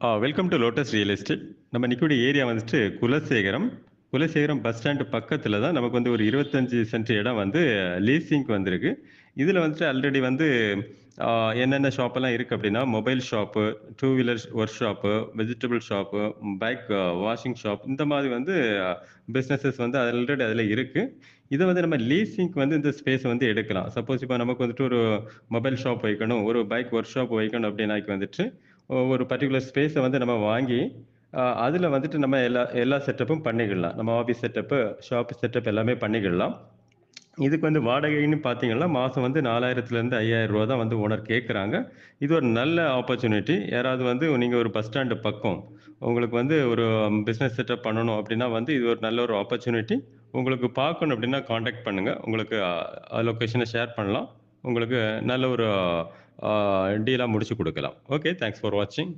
Ah welcome to Lotus real estate நம்ம நிற்கக்கூடிய area வந்துட்டு குலசேகரம். குலசேகரம் பஸ் ஸ்டாண்டு பக்கத்தில் தான் நமக்கு வந்து ஒரு இருபத்தஞ்சி சென்ட் இடம் வந்து uh, லீசிங்க்கு வந்திருக்கு. இதில் வந்துட்டு ஆல்ரெடி வந்து uh, என்னென்ன ஷாப்பெல்லாம் இருக்குது அப்படின்னா mobile shop two wheeler workshop vegetable shop bike washing shop இந்த மாதிரி வந்து uh, பிஸ்னஸஸ் வந்து ஆல்ரெடி அதில் இருக்குது இதை வந்து நம்ம லீசிங்க்கு வந்து இந்த ஸ்பேஸை வந்து எடுக்கலாம். சப்போஸ் இப்போ நமக்கு வந்துட்டு ஒரு மொபைல் ஷாப் வைக்கணும் ஒரு பைக் ஒர்க் ஷாப் வைக்கணும் அப்படின்னாக்கி வந்துட்டு ஒரு பர்டிகுலர் ஸ்பேஸை வந்து நம்ம வாங்கி அதில் வந்துட்டு நம்ம எல்லா எல்லா செட்டப்பும் பண்ணிக்கிடலாம். நம்ம ஆஃபீஸ் செட்டப்பு ஷாப் செட்டப் எல்லாமே பண்ணிக்கிடலாம். இதுக்கு வந்து வாடகைன்னு பார்த்தீங்கன்னா மாதம் வந்து நாலாயிரத்துலேருந்து ஐயாயிரம் ரூபா தான் வந்து ஓனர் கேட்குறாங்க இது ஒரு நல்ல ஆப்பர்ச்சுனிட்டி யாராவது வந்து நீங்கள் ஒரு பஸ் ஸ்டாண்டு பக்கம் உங்களுக்கு வந்து ஒரு பிஸ்னஸ் செட்டப் பண்ணணும் அப்படின்னா வந்து இது ஒரு நல்ல ஒரு ஆப்பர்ச்சுனிட்டி உங்களுக்கு பார்க்கணும் அப்படின்னா காண்டாக்ட் பண்ணுங்கள் உங்களுக்கு லொக்கேஷனை ஷேர் பண்ணலாம். உங்களுக்கு நல்ல ஒரு டீலாக முடிச்சு கொடுக்கலாம் ஓகே தேங்க்ஸ் ஃபார் வாட்சிங்